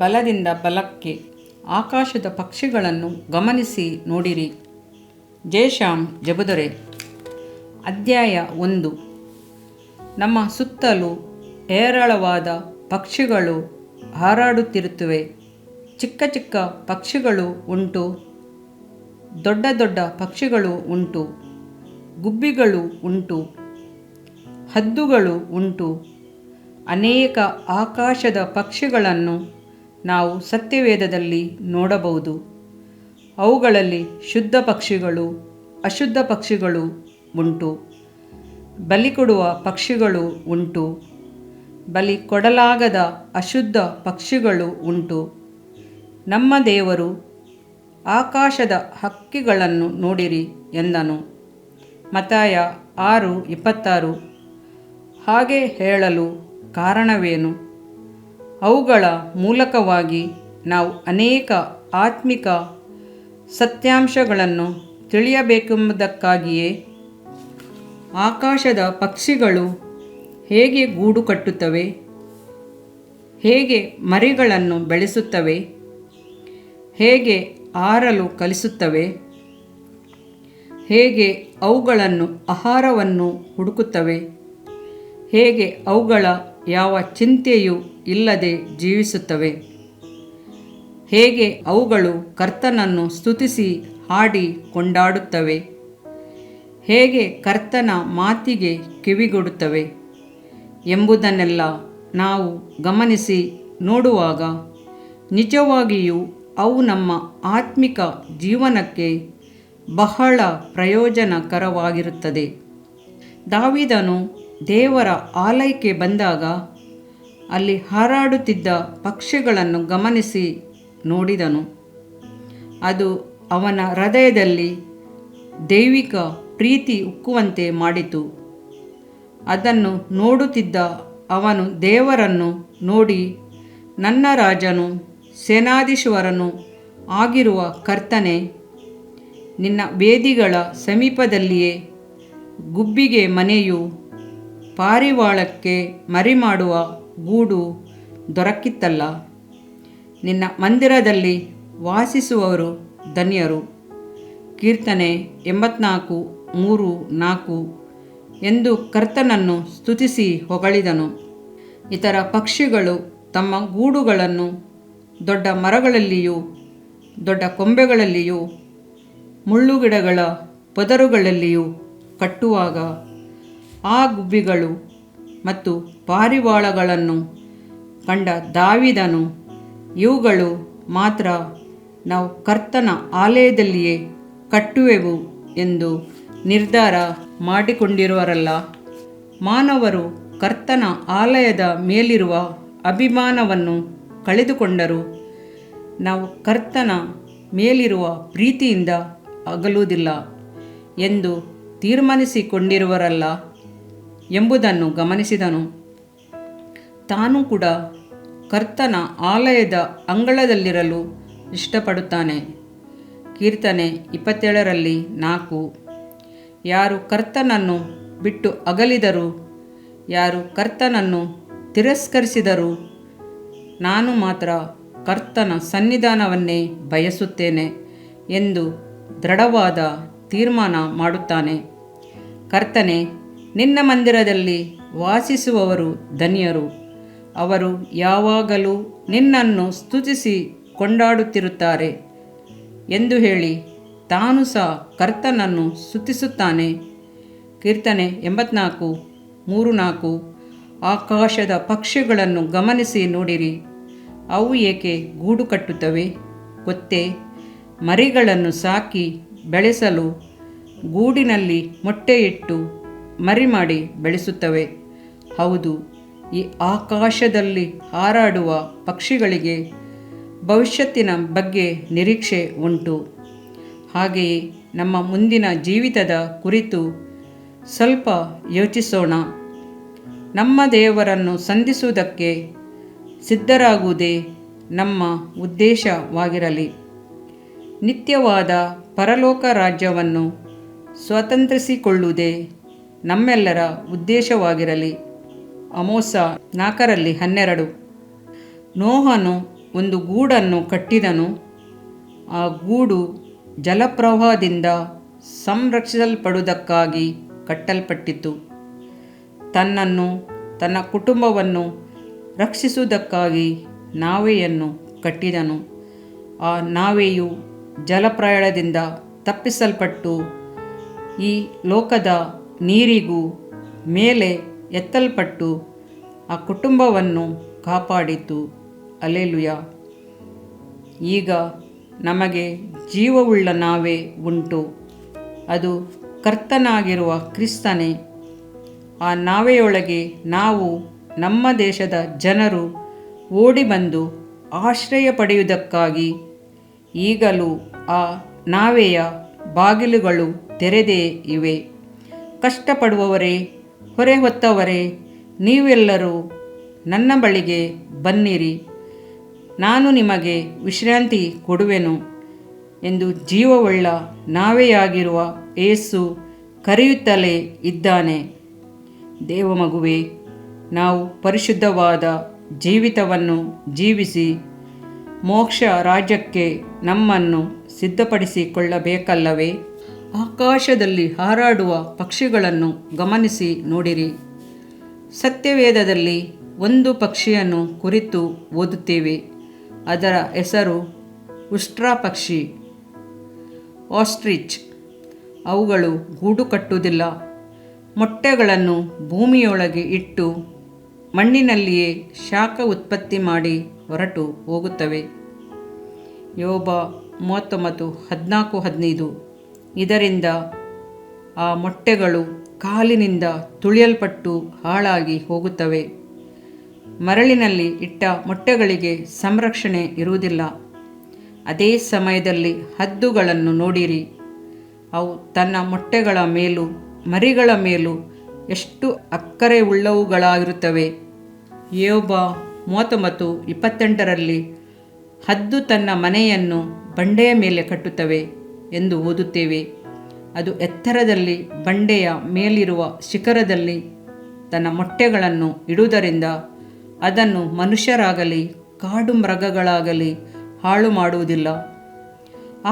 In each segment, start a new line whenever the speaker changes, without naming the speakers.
ಬಲದಿಂದ ಬಲಕ್ಕೆ ಆಕಾಶದ ಪಕ್ಷಿಗಳನ್ನು ಗಮನಿಸಿ ನೋಡಿರಿ ಜಯಶ್ಯಾಮ್ ಜಬುದೊರೆ ಅಧ್ಯಾಯ ಒಂದು ನಮ್ಮ ಸುತ್ತಲೂ ಹೇರಳವಾದ ಪಕ್ಷಿಗಳು ಹಾರಾಡುತ್ತಿರುತ್ತವೆ ಚಿಕ್ಕ ಚಿಕ್ಕ ಪಕ್ಷಿಗಳು ಉಂಟು ದೊಡ್ಡ ದೊಡ್ಡ ಪಕ್ಷಿಗಳು ಉಂಟು ಗುಬ್ಬಿಗಳು ಉಂಟು ಹದ್ದುಗಳು ಉಂಟು ಅನೇಕ ಆಕಾಶದ ಪಕ್ಷಿಗಳನ್ನು ನಾವು ಸತ್ಯವೇದದಲ್ಲಿ ನೋಡಬಹುದು ಅವುಗಳಲ್ಲಿ ಶುದ್ಧ ಪಕ್ಷಿಗಳು ಅಶುದ್ಧ ಪಕ್ಷಿಗಳು ಉಂಟು ಬಲಿ ಕೊಡುವ ಪಕ್ಷಿಗಳು ಉಂಟು ಬಲಿ ಕೊಡಲಾಗದ ಅಶುದ್ಧ ಪಕ್ಷಿಗಳು ಉಂಟು ನಮ್ಮ ದೇವರು ಆಕಾಶದ ಹಕ್ಕಿಗಳನ್ನು ನೋಡಿರಿ ಎಂದನು ಮತಾಯ ಆರು ಇಪ್ಪತ್ತಾರು ಹಾಗೆ ಹೇಳಲು ಕಾರಣವೇನು ಅವುಗಳ ಮೂಲಕವಾಗಿ ನಾವು ಅನೇಕ ಆತ್ಮಿಕ ಸತ್ಯಾಂಶಗಳನ್ನು ತಿಳಿಯಬೇಕೆಂಬುದಕ್ಕಾಗಿಯೇ ಆಕಾಶದ ಪಕ್ಷಿಗಳು ಹೇಗೆ ಗೂಡು ಕಟ್ಟುತ್ತವೆ ಹೇಗೆ ಮರಿಗಳನ್ನು ಬೆಳೆಸುತ್ತವೆ ಹೇಗೆ ಆರಲು ಕಲಿಸುತ್ತವೆ ಹೇಗೆ ಅವುಗಳನ್ನು ಆಹಾರವನ್ನು ಹುಡುಕುತ್ತವೆ ಹೇಗೆ ಅವುಗಳ ಯಾವ ಚಿಂತೆಯೂ ಇಲ್ಲದೆ ಜೀವಿಸುತ್ತವೆ ಹೇಗೆ ಅವುಗಳು ಕರ್ತನನ್ನು ಸ್ತುತಿಸಿ ಹಾಡಿ ಕೊಂಡಾಡುತ್ತವೆ ಹೇಗೆ ಕರ್ತನ ಮಾತಿಗೆ ಕಿವಿಗೊಡುತ್ತವೆ ಎಂಬುದನ್ನೆಲ್ಲ ನಾವು ಗಮನಿಸಿ ನೋಡುವಾಗ ನಿಜವಾಗಿಯೂ ಅವು ನಮ್ಮ ಆತ್ಮಿಕ ಜೀವನಕ್ಕೆ ಬಹಳ ಪ್ರಯೋಜನಕರವಾಗಿರುತ್ತದೆ ದಾವಿದನು ದೇವರ ಆಲಯಕ್ಕೆ ಬಂದಾಗ ಅಲ್ಲಿ ಹಾರಾಡುತ್ತಿದ್ದ ಪಕ್ಷಿಗಳನ್ನು ಗಮನಿಸಿ ನೋಡಿದನು ಅದು ಅವನ ಹೃದಯದಲ್ಲಿ ದೈವಿಕ ಪ್ರೀತಿ ಉಕ್ಕುವಂತೆ ಮಾಡಿತು ಅದನ್ನು ನೋಡುತ್ತಿದ್ದ ಅವನು ದೇವರನ್ನು ನೋಡಿ ನನ್ನ ರಾಜನು ಸೇನಾಧೀಶ್ವರನು ಆಗಿರುವ ಕರ್ತನೆ ನಿನ್ನ ಬೇದಿಗಳ ಸಮೀಪದಲ್ಲಿಯೇ ಗುಬ್ಬಿಗೆ ಮನೆಯು ಪಾರಿವಾಳಕ್ಕೆ ಮರಿಮಾಡುವ ಗೂಡು ದೊರಕಿತ್ತಲ್ಲ ನಿನ್ನ ಮಂದಿರದಲ್ಲಿ ವಾಸಿಸುವವರು ಧನ್ಯರು ಕೀರ್ತನೆ ಎಂಬತ್ನಾಲ್ಕು ಮೂರು ನಾಲ್ಕು ಎಂದು ಕರ್ತನನ್ನು ಸ್ತುತಿಸಿ ಹೊಗಳಿದನು ಇತರ ಪಕ್ಷಿಗಳು ತಮ್ಮ ಗೂಡುಗಳನ್ನು ದೊಡ್ಡ ಮರಗಳಲ್ಲಿಯೂ ದೊಡ್ಡ ಕೊಂಬೆಗಳಲ್ಲಿಯೂ ಮುಳ್ಳುಗಿಡಗಳ ಪದರುಗಳಲ್ಲಿಯೂ ಕಟ್ಟುವಾಗ ಆ ಗುಬ್ಬಿಗಳು ಮತ್ತು ಪಾರಿವಾಳಗಳನ್ನು ಕಂಡ ದಾವಿದನು ಇವುಗಳು ಮಾತ್ರ ನಾವು ಕರ್ತನ ಆಲಯದಲ್ಲಿಯೇ ಕಟ್ಟುವೆವು ಎಂದು ನಿರ್ಧಾರ ಮಾಡಿಕೊಂಡಿರುವರಲ್ಲ ಮಾನವರು ಕರ್ತನ ಆಲಯದ ಮೇಲಿರುವ ಅಭಿಮಾನವನ್ನು ಕಳೆದುಕೊಂಡರು ನಾವು ಕರ್ತನ ಮೇಲಿರುವ ಪ್ರೀತಿಯಿಂದ ಅಗಲುವುದಿಲ್ಲ ಎಂದು ತೀರ್ಮಾನಿಸಿಕೊಂಡಿರುವರಲ್ಲ ಎಂಬುದನ್ನು ಗಮನಿಸಿದನು ತಾನು ಕೂಡ ಕರ್ತನ ಆಲಯದ ಅಂಗಳದಲ್ಲಿರಲು ಇಷ್ಟಪಡುತ್ತಾನೆ ಕೀರ್ತನೆ ಇಪ್ಪತ್ತೇಳರಲ್ಲಿ ನಾಲ್ಕು ಯಾರು ಕರ್ತನನ್ನು ಬಿಟ್ಟು ಅಗಲಿದರು ಯಾರು ಕರ್ತನನ್ನು ತಿರಸ್ಕರಿಸಿದರು ನಾನು ಮಾತ್ರ ಕರ್ತನ ಸನ್ನಿಧಾನವನ್ನೇ ಬಯಸುತ್ತೇನೆ ಎಂದು ದೃಢವಾದ ತೀರ್ಮಾನ ಮಾಡುತ್ತಾನೆ ಕರ್ತನೆ ನಿನ್ನ ಮಂದಿರದಲ್ಲಿ ವಾಸಿಸುವವರು ಧನ್ಯರು ಅವರು ಯಾವಾಗಲೂ ನಿನ್ನನ್ನು ಸ್ತುತಿಸಿ ಕೊಂಡಾಡುತ್ತಿರುತ್ತಾರೆ ಎಂದು ಹೇಳಿ ತಾನು ಸಹ ಕರ್ತನನ್ನು ಸ್ತುತಿಸುತ್ತಾನೆ ಕೀರ್ತನೆ ಎಂಬತ್ನಾಲ್ಕು ಮೂರು ನಾಲ್ಕು ಆಕಾಶದ ಪಕ್ಷಿಗಳನ್ನು ಗಮನಿಸಿ ನೋಡಿರಿ ಅವು ಏಕೆ ಗೂಡು ಕಟ್ಟುತ್ತವೆ ಗೊತ್ತೇ ಮರಿಗಳನ್ನು ಸಾಕಿ ಬೆಳೆಸಲು ಗೂಡಿನಲ್ಲಿ ಮೊಟ್ಟೆಯಿಟ್ಟು ಮರಿ ಮಾಡಿ ಬೆಳೆಸುತ್ತವೆ ಹೌದು ಈ ಆಕಾಶದಲ್ಲಿ ಹಾರಾಡುವ ಪಕ್ಷಿಗಳಿಗೆ ಭವಿಷ್ಯತ್ತಿನ ಬಗ್ಗೆ ನಿರೀಕ್ಷೆ ಉಂಟು ಹಾಗೆಯೇ ನಮ್ಮ ಮುಂದಿನ ಜೀವಿತದ ಕುರಿತು ಸ್ವಲ್ಪ ಯೋಚಿಸೋಣ ನಮ್ಮ ದೇವರನ್ನು ಸಂಧಿಸುವುದಕ್ಕೆ ಸಿದ್ಧರಾಗುವುದೇ ನಮ್ಮ ಉದ್ದೇಶವಾಗಿರಲಿ ನಿತ್ಯವಾದ ಪರಲೋಕ ರಾಜ್ಯವನ್ನು ಸ್ವತಂತ್ರಿಸಿಕೊಳ್ಳುವುದೇ ನಮ್ಮೆಲ್ಲರ ಉದ್ದೇಶವಾಗಿರಲಿ ಅಮೋಸ ನಾಲ್ಕರಲ್ಲಿ ಹನ್ನೆರಡು ನೋಹನು ಒಂದು ಗೂಡನ್ನು ಕಟ್ಟಿದನು ಆ ಗೂಡು ಜಲಪ್ರವಾಹದಿಂದ ಸಂರಕ್ಷಿಸಲ್ಪಡುವುದಕ್ಕಾಗಿ ಕಟ್ಟಲ್ಪಟ್ಟಿತು ತನ್ನನ್ನು ತನ್ನ ಕುಟುಂಬವನ್ನು ರಕ್ಷಿಸುವುದಕ್ಕಾಗಿ ನಾವೆಯನ್ನು ಕಟ್ಟಿದನು ಆ ನಾವೆಯು ಜಲಪ್ರಯಾಣದಿಂದ ತಪ್ಪಿಸಲ್ಪಟ್ಟು ಈ ಲೋಕದ ನೀರಿಗೂ ಮೇಲೆ ಎತ್ತಲ್ಪಟ್ಟು ಆ ಕುಟುಂಬವನ್ನು ಕಾಪಾಡಿತು ಅಲೆಲುಯ ಈಗ ನಮಗೆ ಜೀವವುಳ್ಳ ನಾವೇ ಉಂಟು ಅದು ಕರ್ತನಾಗಿರುವ ಕ್ರಿಸ್ತನೇ ಆ ನಾವೆಯೊಳಗೆ ನಾವು ನಮ್ಮ ದೇಶದ ಜನರು ಓಡಿಬಂದು ಆಶ್ರಯ ಪಡೆಯುವುದಕ್ಕಾಗಿ ಈಗಲೂ ಆ ನಾವೆಯ ಬಾಗಿಲುಗಳು ತೆರೆದೇ ಇವೆ ಕಷ್ಟಪಡುವವರೇ ಹೊರೆ ಹೊತ್ತವರೇ ನೀವೆಲ್ಲರೂ ನನ್ನ ಬಳಿಗೆ ಬನ್ನಿರಿ ನಾನು ನಿಮಗೆ ವಿಶ್ರಾಂತಿ ಕೊಡುವೆನು ಎಂದು ಜೀವವುಳ್ಳ ಆಗಿರುವ ಏಸು ಕರೆಯುತ್ತಲೇ ಇದ್ದಾನೆ ದೇವಮಗುವೆ ನಾವು ಪರಿಶುದ್ಧವಾದ ಜೀವಿತವನ್ನು ಜೀವಿಸಿ ಮೋಕ್ಷ ರಾಜ್ಯಕ್ಕೆ ನಮ್ಮನ್ನು ಸಿದ್ಧಪಡಿಸಿಕೊಳ್ಳಬೇಕಲ್ಲವೇ ಆಕಾಶದಲ್ಲಿ ಹಾರಾಡುವ ಪಕ್ಷಿಗಳನ್ನು ಗಮನಿಸಿ ನೋಡಿರಿ ಸತ್ಯವೇದದಲ್ಲಿ ಒಂದು ಪಕ್ಷಿಯನ್ನು ಕುರಿತು ಓದುತ್ತೇವೆ ಅದರ ಹೆಸರು ಉಷ್ಟ್ರಾ ಪಕ್ಷಿ ಆಸ್ಟ್ರಿಚ್ ಅವುಗಳು ಗೂಡು ಕಟ್ಟುವುದಿಲ್ಲ ಮೊಟ್ಟೆಗಳನ್ನು ಭೂಮಿಯೊಳಗೆ ಇಟ್ಟು ಮಣ್ಣಿನಲ್ಲಿಯೇ ಶಾಖ ಉತ್ಪತ್ತಿ ಮಾಡಿ ಹೊರಟು ಹೋಗುತ್ತವೆ ಯೋಬ ಮೂವತ್ತೊಂಬತ್ತು ಹದಿನಾಲ್ಕು ಹದಿನೈದು ಇದರಿಂದ ಆ ಮೊಟ್ಟೆಗಳು ಕಾಲಿನಿಂದ ತುಳಿಯಲ್ಪಟ್ಟು ಹಾಳಾಗಿ ಹೋಗುತ್ತವೆ ಮರಳಿನಲ್ಲಿ ಇಟ್ಟ ಮೊಟ್ಟೆಗಳಿಗೆ ಸಂರಕ್ಷಣೆ ಇರುವುದಿಲ್ಲ ಅದೇ ಸಮಯದಲ್ಲಿ ಹದ್ದುಗಳನ್ನು ನೋಡಿರಿ ಅವು ತನ್ನ ಮೊಟ್ಟೆಗಳ ಮೇಲೂ ಮರಿಗಳ ಮೇಲೂ ಎಷ್ಟು ಅಕ್ಕರೆ ಉಳ್ಳವುಗಳಾಗಿರುತ್ತವೆ ಯೋಬ ಮೂವತ್ತೊಂಬತ್ತು ಇಪ್ಪತ್ತೆಂಟರಲ್ಲಿ ಹದ್ದು ತನ್ನ ಮನೆಯನ್ನು ಬಂಡೆಯ ಮೇಲೆ ಕಟ್ಟುತ್ತವೆ ಎಂದು ಓದುತ್ತೇವೆ ಅದು ಎತ್ತರದಲ್ಲಿ ಬಂಡೆಯ ಮೇಲಿರುವ ಶಿಖರದಲ್ಲಿ ತನ್ನ ಮೊಟ್ಟೆಗಳನ್ನು ಇಡುವುದರಿಂದ ಅದನ್ನು ಮನುಷ್ಯರಾಗಲಿ ಕಾಡು ಮೃಗಗಳಾಗಲಿ ಹಾಳು ಮಾಡುವುದಿಲ್ಲ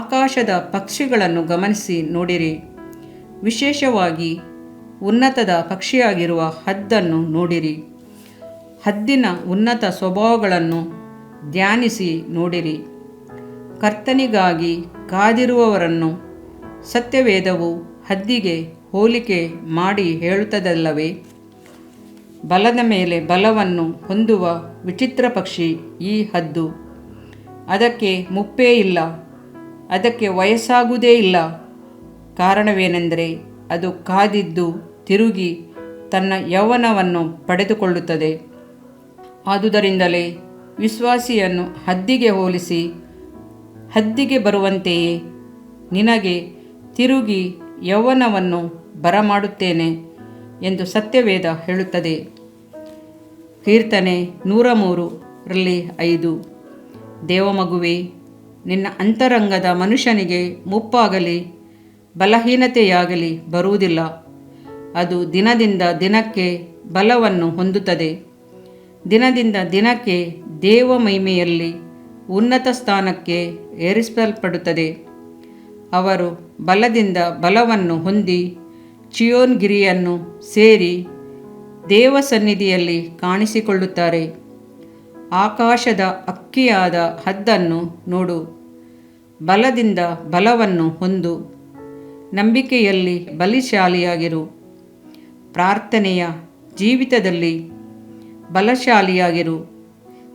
ಆಕಾಶದ ಪಕ್ಷಿಗಳನ್ನು ಗಮನಿಸಿ ನೋಡಿರಿ ವಿಶೇಷವಾಗಿ ಉನ್ನತದ ಪಕ್ಷಿಯಾಗಿರುವ ಹದ್ದನ್ನು ನೋಡಿರಿ ಹದ್ದಿನ ಉನ್ನತ ಸ್ವಭಾವಗಳನ್ನು ಧ್ಯಾನಿಸಿ ನೋಡಿರಿ ಕರ್ತನಿಗಾಗಿ ಕಾದಿರುವವರನ್ನು ಸತ್ಯವೇದವು ಹದ್ದಿಗೆ ಹೋಲಿಕೆ ಮಾಡಿ ಹೇಳುತ್ತದಲ್ಲವೇ ಬಲದ ಮೇಲೆ ಬಲವನ್ನು ಹೊಂದುವ ವಿಚಿತ್ರ ಪಕ್ಷಿ ಈ ಹದ್ದು ಅದಕ್ಕೆ ಮುಪ್ಪೇ ಇಲ್ಲ ಅದಕ್ಕೆ ವಯಸ್ಸಾಗುವುದೇ ಇಲ್ಲ ಕಾರಣವೇನೆಂದರೆ ಅದು ಕಾದಿದ್ದು ತಿರುಗಿ ತನ್ನ ಯೌವನವನ್ನು ಪಡೆದುಕೊಳ್ಳುತ್ತದೆ ಆದುದರಿಂದಲೇ ವಿಶ್ವಾಸಿಯನ್ನು ಹದ್ದಿಗೆ ಹೋಲಿಸಿ ಹದ್ದಿಗೆ ಬರುವಂತೆಯೇ ನಿನಗೆ ತಿರುಗಿ ಯೌವನವನ್ನು ಬರಮಾಡುತ್ತೇನೆ ಎಂದು ಸತ್ಯವೇದ ಹೇಳುತ್ತದೆ ಕೀರ್ತನೆ ನೂರ ಮೂರು ರಲ್ಲಿ ಐದು ದೇವಮಗುವೆ ನಿನ್ನ ಅಂತರಂಗದ ಮನುಷ್ಯನಿಗೆ ಮುಪ್ಪಾಗಲಿ ಬಲಹೀನತೆಯಾಗಲಿ ಬರುವುದಿಲ್ಲ ಅದು ದಿನದಿಂದ ದಿನಕ್ಕೆ ಬಲವನ್ನು ಹೊಂದುತ್ತದೆ ದಿನದಿಂದ ದಿನಕ್ಕೆ ದೇವ ಮಹಿಮೆಯಲ್ಲಿ ಉನ್ನತ ಸ್ಥಾನಕ್ಕೆ ಏರಿಸಲ್ಪಡುತ್ತದೆ ಅವರು ಬಲದಿಂದ ಬಲವನ್ನು ಹೊಂದಿ ಚಿಯೋನ್ಗಿರಿಯನ್ನು ಸೇರಿ ದೇವಸನ್ನಿಧಿಯಲ್ಲಿ ಕಾಣಿಸಿಕೊಳ್ಳುತ್ತಾರೆ ಆಕಾಶದ ಅಕ್ಕಿಯಾದ ಹದ್ದನ್ನು ನೋಡು ಬಲದಿಂದ ಬಲವನ್ನು ಹೊಂದು ನಂಬಿಕೆಯಲ್ಲಿ ಬಲಿಶಾಲಿಯಾಗಿರು ಪ್ರಾರ್ಥನೆಯ ಜೀವಿತದಲ್ಲಿ ಬಲಶಾಲಿಯಾಗಿರು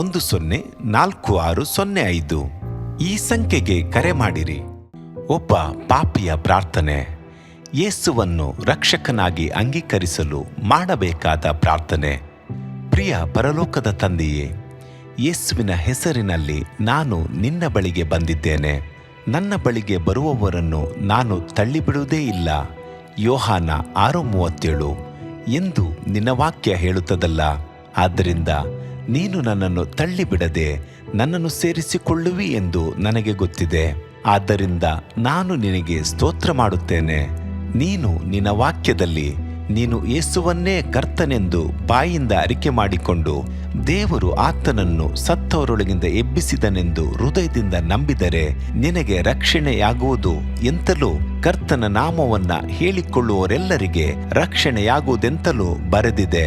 ಒಂದು ಸೊನ್ನೆ ನಾಲ್ಕು ಆರು ಸೊನ್ನೆ ಐದು ಈ ಸಂಖ್ಯೆಗೆ ಕರೆ ಮಾಡಿರಿ ಒಬ್ಬ ಪಾಪಿಯ ಪ್ರಾರ್ಥನೆ ಯೇಸುವನ್ನು ರಕ್ಷಕನಾಗಿ ಅಂಗೀಕರಿಸಲು ಮಾಡಬೇಕಾದ ಪ್ರಾರ್ಥನೆ ಪ್ರಿಯ ಪರಲೋಕದ ತಂದೆಯೇ ಯೇಸುವಿನ ಹೆಸರಿನಲ್ಲಿ ನಾನು ನಿನ್ನ ಬಳಿಗೆ ಬಂದಿದ್ದೇನೆ ನನ್ನ ಬಳಿಗೆ ಬರುವವರನ್ನು ನಾನು ತಳ್ಳಿಬಿಡುವುದೇ ಇಲ್ಲ ಯೋಹಾನ ಆರು ಮೂವತ್ತೇಳು ಎಂದು ನಿನ್ನ ವಾಕ್ಯ ಹೇಳುತ್ತದಲ್ಲ ಆದ್ದರಿಂದ ನೀನು ನನ್ನನ್ನು ತಳ್ಳಿಬಿಡದೆ ನನ್ನನ್ನು ಸೇರಿಸಿಕೊಳ್ಳುವಿ ಎಂದು ನನಗೆ ಗೊತ್ತಿದೆ ಆದ್ದರಿಂದ ನಾನು ನಿನಗೆ ಸ್ತೋತ್ರ ಮಾಡುತ್ತೇನೆ ನೀನು ನಿನ್ನ ವಾಕ್ಯದಲ್ಲಿ ನೀನು ಏಸುವನ್ನೇ ಕರ್ತನೆಂದು ಬಾಯಿಂದ ಅರಿಕೆ ಮಾಡಿಕೊಂಡು ದೇವರು ಆತನನ್ನು ಸತ್ತವರೊಳಗಿಂದ ಎಬ್ಬಿಸಿದನೆಂದು ಹೃದಯದಿಂದ ನಂಬಿದರೆ ನಿನಗೆ ರಕ್ಷಣೆಯಾಗುವುದು ಎಂತಲೂ ಕರ್ತನ ನಾಮವನ್ನ ಹೇಳಿಕೊಳ್ಳುವವರೆಲ್ಲರಿಗೆ ರಕ್ಷಣೆಯಾಗುವುದೆಂತಲೂ ಬರೆದಿದೆ